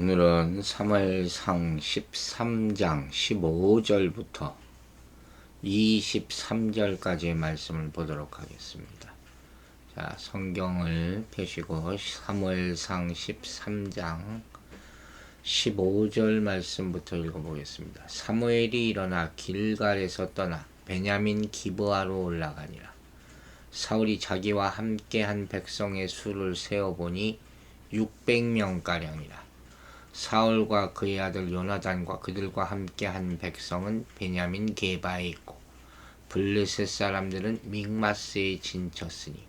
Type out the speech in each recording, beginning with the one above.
오늘은 3월상 13장 15절부터 23절까지의 말씀을 보도록 하겠습니다. 자, 성경을 펴시고 3월상 13장 15절 말씀부터 읽어보겠습니다. 사무엘이 일어나 길갈에서 떠나 베냐민 기브아로 올라가니라. 사울이 자기와 함께 한 백성의 수를 세어보니 600명가량이라. 사울과 그의 아들 요나단과 그들과 함께한 백성은 베냐민 게바에 있고 블레셋 사람들은 믹마스에 진쳤으니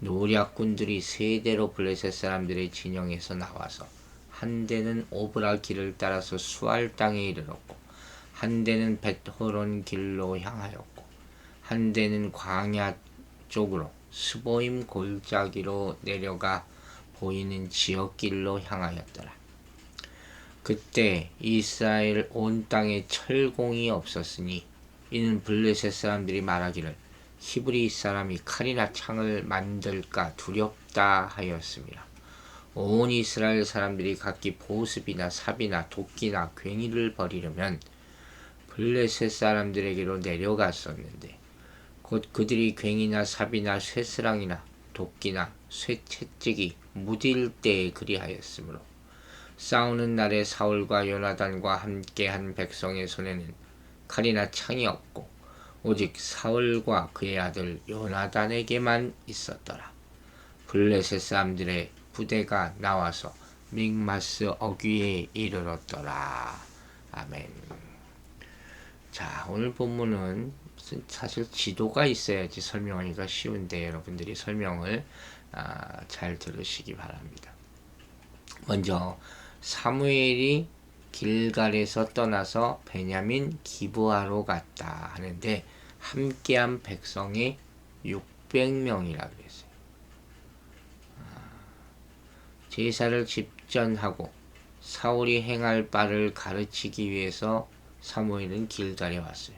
노략군들이 세 대로 블레셋 사람들의 진영에서 나와서 한 대는 오브라 길을 따라서 수알 땅에 이르렀고 한 대는 벳호론 길로 향하였고 한 대는 광야 쪽으로 스보임 골짜기로 내려가 보이는 지역길로 향하였더라. 그때 이스라엘 온 땅에 철공이 없었으니 이는 블레셋 사람들이 말하기를 히브리 사람이 칼이나 창을 만들까 두렵다 하였습니다. 온 이스라엘 사람들이 각기 보습이나 삽이나 도끼나 괭이를 버리려면 블레셋 사람들에게로 내려갔었는데 곧 그들이 괭이나 삽이나 쇠스랑이나 도끼나 쇠채찍이 무딜 때에 그리하였으므로 싸우는 날에 사울과 요나단과 함께한 백성의 손에는 칼이나 창이 없고 오직 사울과 그의 아들 요나단에게만 있었더라. 블레셋 사람들의 부대가 나와서 믹마스 어귀에 이르렀더라. 아멘. 자, 오늘 본문은 사실 지도가 있어야지 설명하기가 쉬운데 여러분들이 설명을 아, 잘 들으시기 바랍니다. 먼저 사무엘이 길갈에서 떠나서 베냐민 기브아로 갔다 하는데 함께한 백성이 600명이라 그랬어요. 아, 제사를 집전하고 사울이 행할 바를 가르치기 위해서 사무엘은 길갈에 왔어요.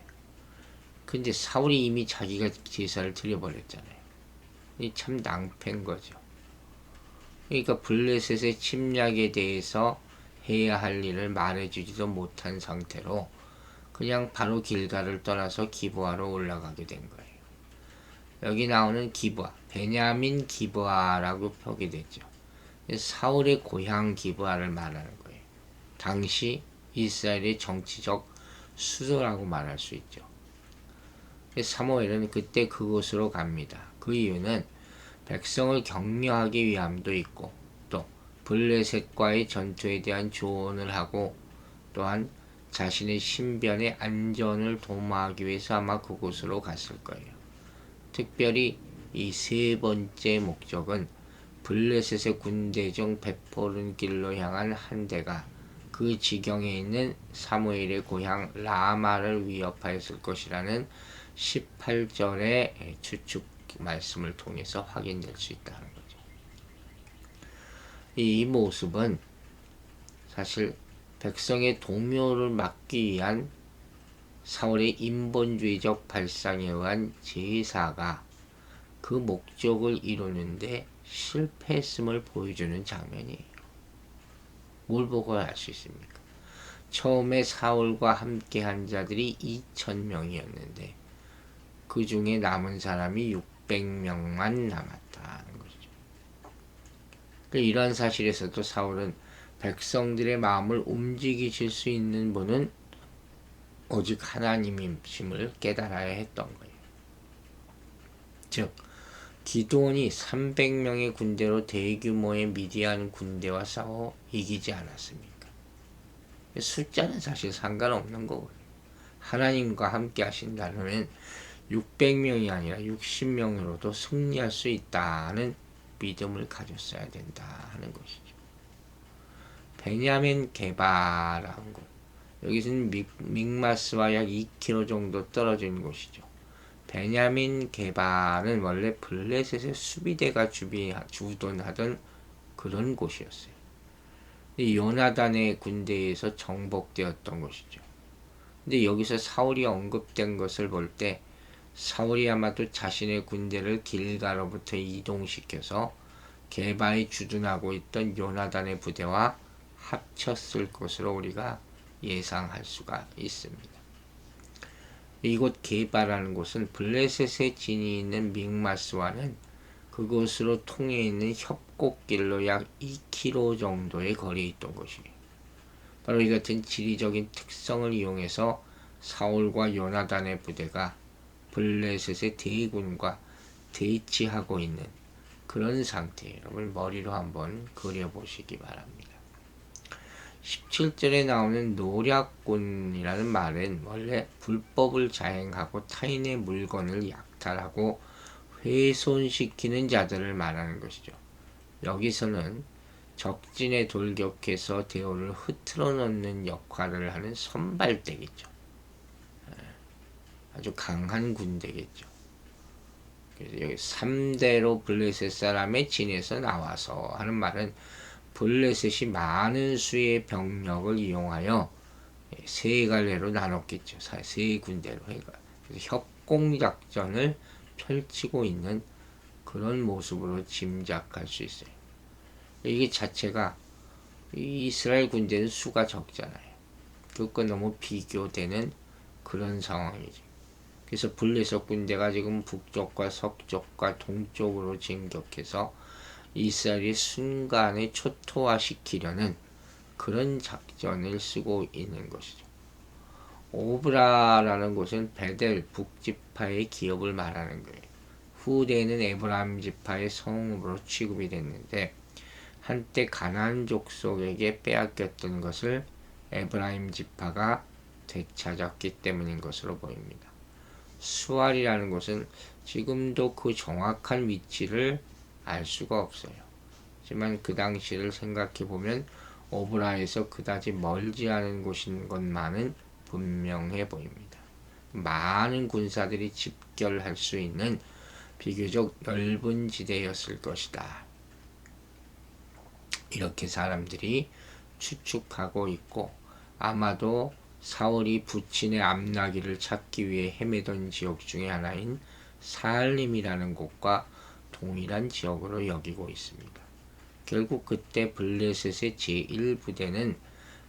근데 사울이 이미 자기가 제사를 드려버렸잖아요. 이 참 낭패인 거죠. 그러니까 블레셋의 침략에 대해서 해야 할 일을 말해주지도 못한 상태로 그냥 바로 길가를 떠나서 기부하러 올라가게 된 거예요. 여기 나오는 기부하, 베냐민 기부하라고 표기됐죠. 사울의 고향 기부하를 말하는 거예요. 당시 이스라엘의 정치적 수도라고 말할 수 있죠. 사무엘은 그때 그곳으로 갑니다. 그 이유는 백성을 격려하기 위함도 있고 또 블레셋과의 전투에 대한 조언을 하고 또한 자신의 신변의 안전을 도모하기 위해서 아마 그곳으로 갔을 거예요. 특별히 이 세 번째 목적은 블레셋의 군대 중 베포른 길로 향한 한 대가 그 지경에 있는 사무엘의 고향 라마를 위협하였을 것이라는 18절의 추측 말씀을 통해서 확인될 수 있다는 거죠. 이 모습은 사실 백성의 동요를 막기 위한 사울의 인본주의적 발상에 의한 제사가 그 목적을 이루는데 실패했음을 보여주는 장면이에요. 뭘 보고 알 수 있습니까? 처음에 사울과 함께 한 자들이 2천명이었는데 그 중에 남은 사람이 600명만 남았다는 것이죠. 그러니까 이러한 사실에서도 사울은 백성들의 마음을 움직이실 수 있는 분은 오직 하나님임심을 깨달아야 했던 거예요. 즉, 기도원이 300명의 군대로 대규모의 미디안 군대와 싸워 이기지 않았습니까? 숫자는 사실 상관없는 거거든요. 하나님과 함께 하신다면 600명이 아니라 60명으로도 승리할 수 있다는 믿음을 가졌어야 된다 하는 것이죠. 베냐민 개바라는 곳. 여기서는 믹마스와 약 2km 정도 떨어진 곳이죠. 베냐민 개바는 원래 블레셋의 수비대가 주비, 주둔하던 그런 곳이었어요. 요나단의 군대에서 정복되었던 곳이죠. 근데 여기서 사울이 언급된 것을 볼 때 사울이 아마도 자신의 군대를 길가로부터 이동시켜서 개바에 주둔하고 있던 요나단의 부대와 합쳤을 것으로 우리가 예상할 수가 있습니다. 이곳 게바라는 곳은 블레셋에 진이 있는 믹마스와는 그곳으로 통해 있는 협곡길로 약 2km 정도의 거리에 있던 곳이에요. 바로 이 같은 지리적인 특성을 이용해서 사울과 요나단의 부대가 블레셋의 대군과 대치하고 있는 그런 상태예요. 여러분 머리로 한번 그려보시기 바랍니다. 17절에 나오는 노략군이라는 말은 원래 불법을 자행하고 타인의 물건을 약탈하고 훼손시키는 자들을 말하는 것이죠. 여기서는 적진에 돌격해서 대오를 흐트러 놓는 역할을 하는 선발대겠죠. 예, 아주 강한 군대겠죠. 그래서 여기 3대로 블레셋 사람의 진에서 나와서 하는 말은 블레셋이 많은 수의 병력을 이용하여 예, 세 갈래로 나눴겠죠. 세 군대로 해가. 그래서 협공작전을 펼치고 있는 그런 모습으로 짐작할 수 있어요. 이게 자체가 이스라엘 군대는 수가 적잖아요. 그것과 너무 비교되는 그런 상황이죠. 그래서 블레셋 군대가 지금 북쪽과 서쪽과 동쪽으로 진격해서 이스라엘이 순간에 초토화시키려는 그런 작전을 쓰고 있는 것이죠. 오브라라는 곳은 베델 북지파의 기업을 말하는 거예요. 후대에는 에브라임 지파의 성읍으로 취급이 됐는데 한때 가나안 족속에게 빼앗겼던 것을 에브라임 지파가 되찾았기 때문인 것으로 보입니다. 수알이라는 곳은 지금도 그 정확한 위치를 알 수가 없어요. 하지만 그 당시를 생각해 보면 오브라에서 그다지 멀지 않은 곳인 것만은 분명해 보입니다. 많은 군사들이 집결할 수 있는 비교적 넓은 지대였을 것이다. 이렇게 사람들이 추측하고 있고 아마도 사울이 부친의 암나기를 찾기 위해 헤매던 지역 중의 하나인 살림이라는 곳과 동일한 지역으로 여기고 있습니다. 결국 그때 블레셋의 제1부대는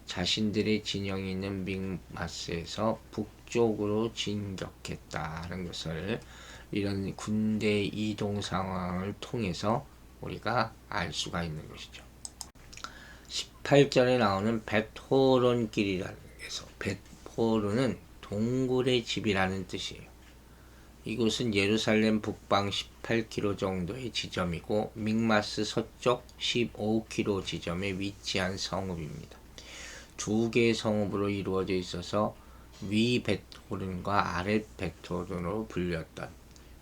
자신들의 진영이 있는 믹마스에서 북쪽으로 진격했다는 것을 이런 군대 이동 상황을 통해서 우리가 알 수가 있는 것이죠. 18절에 나오는 베토론 길이라는 게서 베토론은 동굴의 집이라는 뜻이에요. 이곳은 예루살렘 북방 18km 정도의 지점이고 믹마스 서쪽 15km 지점에 위치한 성읍입니다. 두 개의 성읍으로 이루어져 있어서 위 베토른과 아래 베토른으로 불렸던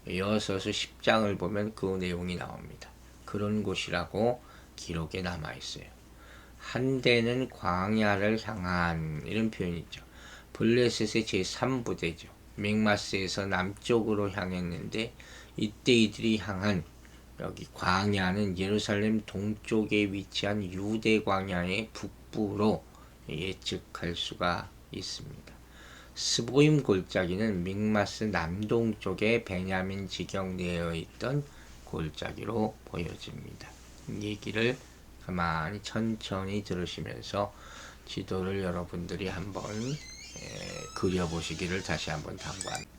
여서서 10장을 보면 그 내용이 나옵니다. 그런 곳이라고 기록에 남아 있어요. 한대는 광야를 향한 이런 표현이 있죠. 블레셋의 제3부대죠. 믹마스에서 남쪽으로 향했는데 이때 이들이 향한 여기 광야는 예루살렘 동쪽에 위치한 유대 광야의 북부로 예측할 수가 있습니다. 스보임 골짜기는 믹마스 남동쪽에 베냐민 지경 내에 있던 골짜기로 보여집니다. 얘기를 가만히 천천히 들으시면서 지도를 여러분들이 한번 예, 그려보시기를 다시 한번 당부합니다.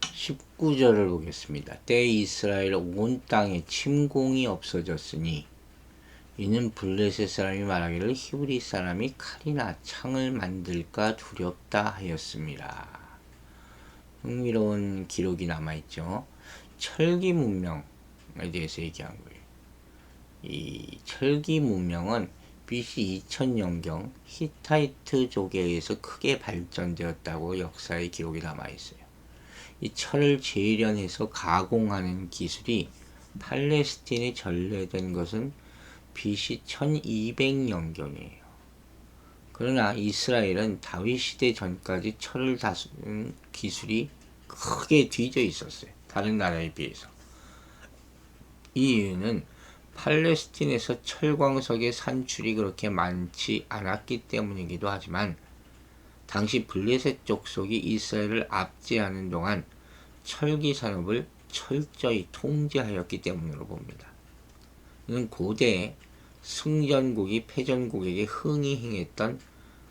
19절을 보겠습니다. 때 이스라엘 온 땅에 침공이 없어졌으니 이는 블레셋 사람이 말하기를 히브리 사람이 칼이나 창을 만들까 두렵다 하였습니다. 흥미로운 기록이 남아있죠. 철기 문명에 대해서 얘기한 거예요. 이 철기 문명은 BC 2000년경 히타이트족에 의해서 크게 발전되었다고 역사의 기록이 남아 있어요. 이 철을 재련해서 가공하는 기술이 팔레스틴에 전래된 것은 BC 1200년경이에요. 그러나 이스라엘은 다윗 시대 전까지 철을 다루는 기술이 크게 뒤져 있었어요. 다른 나라에 비해서. 이 이유는 팔레스틴에서 철광석의 산출이 그렇게 많지 않았기 때문이기도 하지만 당시 블레셋 족속이 이스라엘을 압제하는 동안 철기 산업을 철저히 통제하였기 때문으로 봅니다. 이는 고대 승전국이 패전국에게 흥이 행했던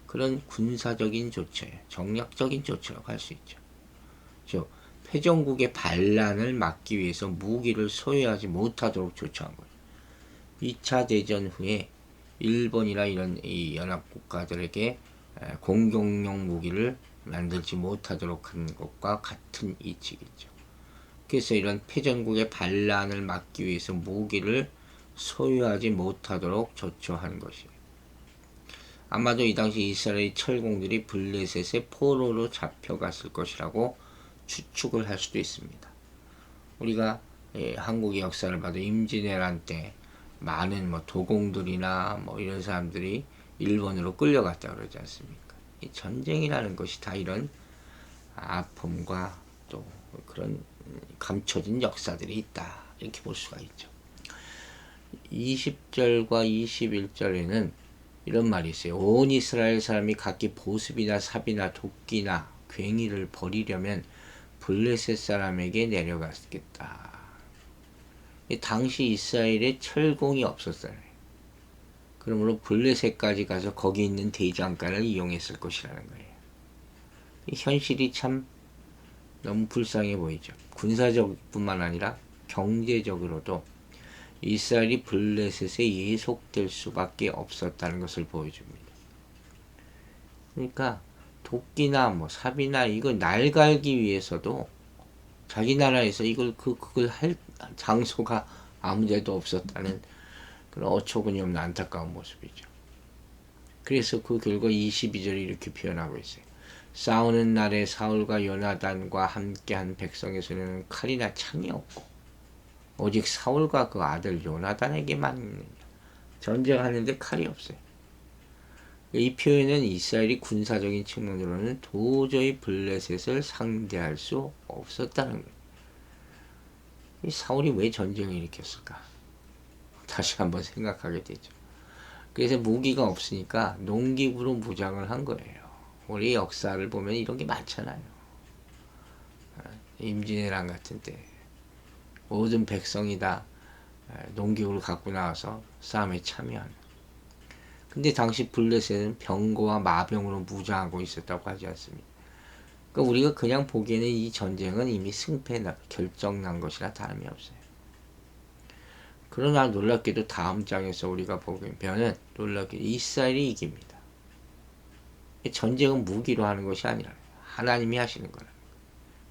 그런 군사적인 조처예요. 정략적인 조처라고 할 수 있죠. 즉 패전국의 반란을 막기 위해서 무기를 소유하지 못하도록 조처한 거예요. 2차 대전 후에 일본이나 이런 이 연합 국가들에게 공격용 무기를 만들지 못하도록 한 것과 같은 이치겠죠. 그래서 이런 패전국의 반란을 막기 위해서 무기를 소유하지 못하도록 조처한 것이에요. 아마도 이 당시 이스라엘 철공들이 블레셋의 포로로 잡혀갔을 것이라고 추측을 할 수도 있습니다. 우리가 예, 한국의 역사를 봐도 임진왜란 때 많은 뭐 도공들이나 뭐 이런 사람들이 일본으로 끌려갔다 그러지 않습니까? 이 전쟁이라는 것이 다 이런 아픔과 또 그런 감춰진 역사들이 있다 이렇게 볼 수가 있죠. 20절과 21절에는 이런 말이 있어요. 온 이스라엘 사람이 각기 보습이나 삽이나 도끼나 괭이를 버리려면 블레셋 사람에게 내려갔겠다. 당시 이스라엘에 철공이 없었어요. 그러므로 블레셋까지 가서 거기 있는 대장간을 이용했을 것이라는 거예요. 현실이 참 너무 불쌍해 보이죠. 군사적뿐만 아니라 경제적으로도 이스라엘이 블레셋에 예속될 수밖에 없었다는 것을 보여줍니다. 그러니까 도끼나 뭐 삽이나 이거 날 갈기 위해서도 자기 나라에서 이걸 그 그걸 할 장소가 아무데도 없었다는 그런 어처구니 없는 안타까운 모습이죠. 그래서 그 결과 22절이 이렇게 표현하고 있어요. 싸우는 날에 사울과 요나단과 함께한 백성의 손에는 칼이나 창이 없고 오직 사울과 그 아들 요나단에게만 있느냐. 전쟁하는데 칼이 없어요. 이 표현은 이스라엘이 군사적인 측면으로는 도저히 블레셋을 상대할 수 없었다는 거예요. 이 사울이 왜 전쟁을 일으켰을까? 다시 한번 생각하게 되죠. 그래서 무기가 없으니까 농기구로 무장을 한 거예요. 우리 역사를 보면 이런 게 많잖아요. 임진왜란 같은 때 모든 백성이 다 농기구를 갖고 나와서 싸움에 참여하는 근데 당시 블레셋은 병거와 마병으로 무장하고 있었다고 하지 않습니까? 그러니까 우리가 그냥 보기에는 이 전쟁은 이미 승패 결정난 것이라 다름이 없어요. 그러나 놀랍게도 다음 장에서 우리가 보면은 놀랍게 이스라엘이 이깁니다. 전쟁은 무기로 하는 것이 아니라 하나님이 하시는 거라.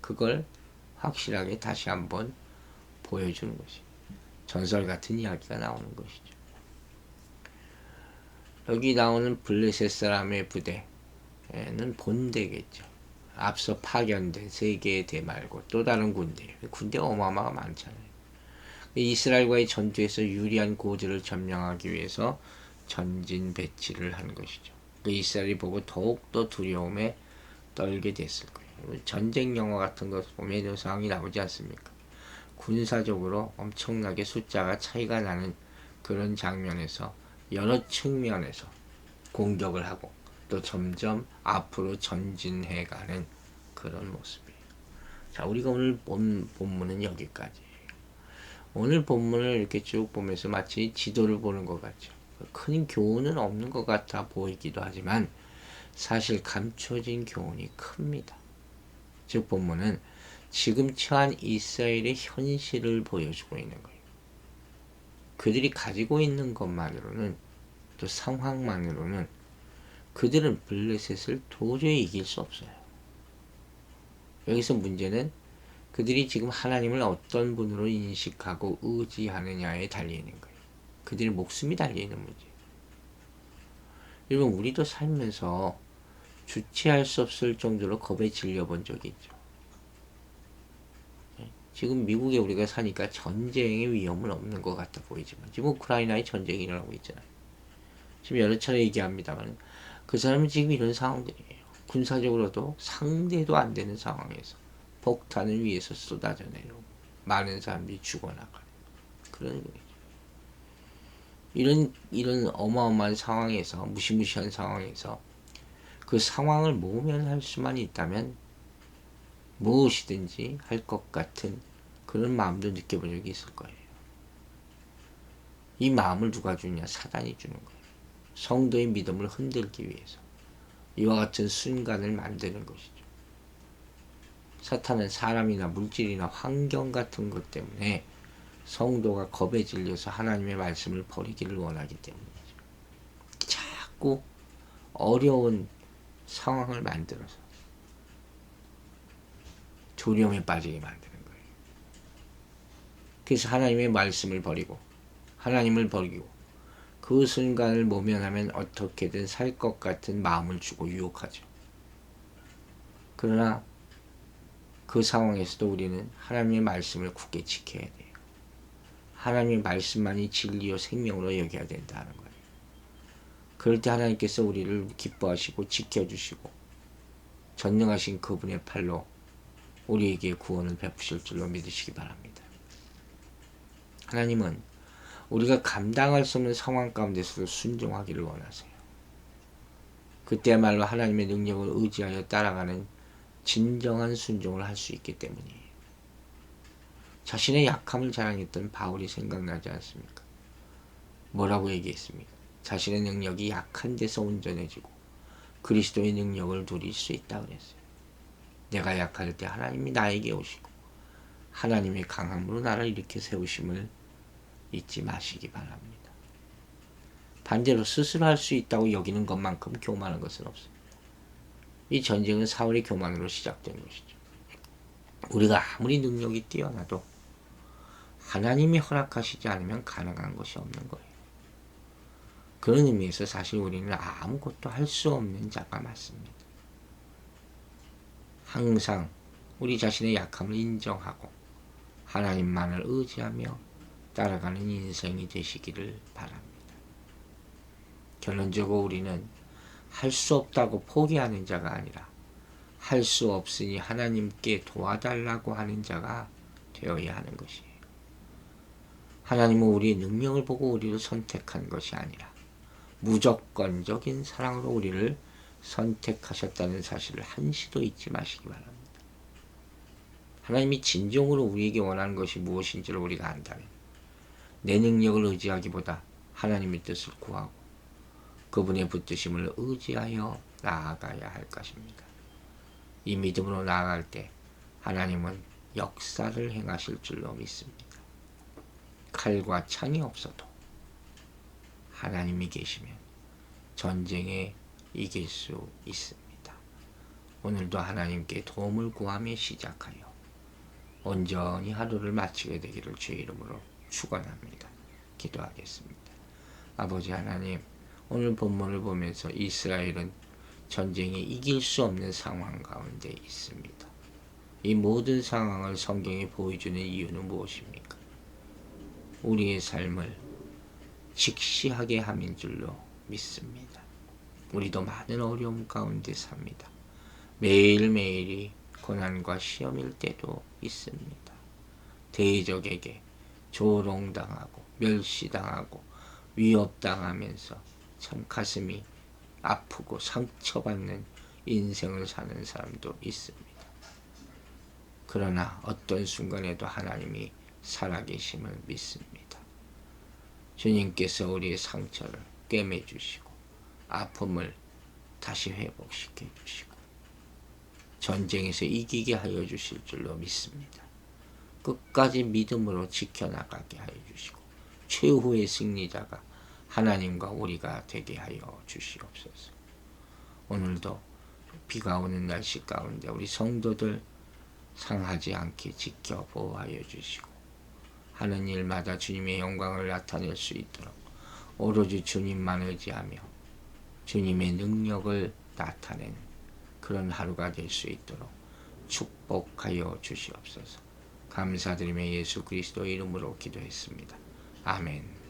그걸 확실하게 다시 한번 보여주는 것이 전설 같은 이야기가 나오는 것이죠. 여기 나오는 블레셋 사람의 부대는 본대겠죠. 앞서 파견된 세 개의 대 말고 또 다른 군대. 군대 어마어마가 많잖아요. 이스라엘과의 전투에서 유리한 고지를 점령하기 위해서 전진 배치를 한 것이죠. 그 이스라엘이 보고 더욱더 두려움에 떨게 됐을 거예요. 전쟁 영화 같은 것 보면 이런 상황이 나오지 않습니까? 군사적으로 엄청나게 숫자가 차이가 나는 그런 장면에서 여러 측면에서 공격을 하고 또 점점 앞으로 전진해 가는 그런 모습이에요. 자, 우리가 오늘 본 본문은 여기까지. 오늘 본문을 이렇게 쭉 보면서 마치 지도를 보는 것 같죠. 큰 교훈은 없는 것 같아 보이기도 하지만 사실 감춰진 교훈이 큽니다. 즉 본문은 지금 처한 이스라엘의 현실을 보여주고 있는 거예요. 그들이 가지고 있는 것만으로는 또 상황만으로는 그들은 블레셋을 도저히 이길 수 없어요. 여기서 문제는 그들이 지금 하나님을 어떤 분으로 인식하고 의지하느냐에 달려있는 거예요. 그들의 목숨이 달려있는 문제. 여러분, 우리도 살면서 주체할 수 없을 정도로 겁에 질려본 적이 있죠. 지금 미국에 우리가 사니까 전쟁의 위험은 없는 것 같아 보이지만 지금 우크라이나에 전쟁이 일어나고 있잖아요. 지금 여러 차례 얘기합니다만 그 사람은 지금 이런 상황들이에요. 군사적으로도 상대도 안 되는 상황에서 폭탄을 위해서 쏟아져 내려오고 많은 사람들이 죽어나가는 그런 거죠. 이런 이런 어마어마한 상황에서 무시무시한 상황에서 그 상황을 모면할 수만 있다면 무엇이든지 할 것 같은 그런 마음도 느껴본 적이 있을 거예요. 이 마음을 누가 주냐? 사단이 주는 거예요. 성도의 믿음을 흔들기 위해서. 이와 같은 순간을 만드는 것이죠. 사탄은 사람이나 물질이나 환경 같은 것 때문에 성도가 겁에 질려서 하나님의 말씀을 버리기를 원하기 때문이죠. 자꾸 어려운 상황을 만들어서 두려움에 빠지게 만드는 거예요. 그래서 하나님의 말씀을 버리고 하나님을 버리고 그 순간을 모면하면 어떻게든 살 것 같은 마음을 주고 유혹하죠. 그러나 그 상황에서도 우리는 하나님의 말씀을 굳게 지켜야 돼요. 하나님의 말씀만이 진리요 생명으로 여겨야 된다는 거예요. 그럴 때 하나님께서 우리를 기뻐하시고 지켜주시고 전능하신 그분의 팔로 우리에게 구원을 베푸실 줄로 믿으시기 바랍니다. 하나님은 우리가 감당할 수 없는 상황 가운데서도 순종하기를 원하세요. 그때야말로 하나님의 능력을 의지하여 따라가는 진정한 순종을 할 수 있기 때문이에요. 자신의 약함을 자랑했던 바울이 생각나지 않습니까? 뭐라고 얘기했습니까? 자신의 능력이 약한 데서 온전해지고 그리스도의 능력을 누릴 수 있다 그랬어요. 내가 약할 때 하나님이 나에게 오시고 하나님의 강함으로 나를 이렇게 세우심을 잊지 마시기 바랍니다. 반대로 스스로 할 수 있다고 여기는 것만큼 교만한 것은 없습니다. 이 전쟁은 사울의 교만으로 시작된 것이죠. 우리가 아무리 능력이 뛰어나도 하나님이 허락하시지 않으면 가능한 것이 없는 거예요. 그런 의미에서 사실 우리는 아무것도 할 수 없는 자가 맞습니다. 항상 우리 자신의 약함을 인정하고 하나님만을 의지하며 따라가는 인생이 되시기를 바랍니다. 결론적으로 우리는 할 수 없다고 포기하는 자가 아니라 할 수 없으니 하나님께 도와달라고 하는 자가 되어야 하는 것이에요. 하나님은 우리의 능력을 보고 우리를 선택한 것이 아니라 무조건적인 사랑으로 우리를 선택하셨다는 사실을 한시도 잊지 마시기 바랍니다. 하나님이 진정으로 우리에게 원하는 것이 무엇인지를 우리가 안다면 내 능력을 의지하기보다 하나님의 뜻을 구하고 그분의 붙드심을 의지하여 나아가야 할 것입니다. 이 믿음으로 나아갈 때 하나님은 역사를 행하실 줄로 믿습니다. 칼과 창이 없어도 하나님이 계시면 전쟁에 이길 수 있습니다. 오늘도 하나님께 도움을 구하며 시작하여 온전히 하루를 마치게 되기를 주의 이름으로 축원합니다. 기도하겠습니다. 아버지 하나님, 오늘 본문을 보면서 이스라엘은 전쟁에 이길 수 없는 상황 가운데 있습니다. 이 모든 상황을 성경에 보여주는 이유는 무엇입니까? 우리의 삶을 직시하게 함인 줄로 믿습니다. 우리도 많은 어려움 가운데 삽니다. 매일매일이 고난과 시험일 때도 있습니다. 대적에게 조롱당하고 멸시당하고 위협당하면서 참 가슴이 아프고 상처받는 인생을 사는 사람도 있습니다. 그러나 어떤 순간에도 하나님이 살아계심을 믿습니다. 주님께서 우리의 상처를 꿰매 주시고 아픔을 다시 회복시켜 주시고 전쟁에서 이기게 하여 주실 줄로 믿습니다. 끝까지 믿음으로 지켜나가게 하여 주시고 최후의 승리자가 하나님과 우리가 되게 하여 주시옵소서. 오늘도 비가 오는 날씨 가운데 우리 성도들 상하지 않게 지켜 보호하여 주시고 하는 일마다 주님의 영광을 나타낼 수 있도록 오로지 주님만 의지하며 주님의 능력을 나타내는 그런 하루가 될 수 있도록 축복하여 주시옵소서. 감사드리며 예수 그리스도 이름으로 기도했습니다. 아멘.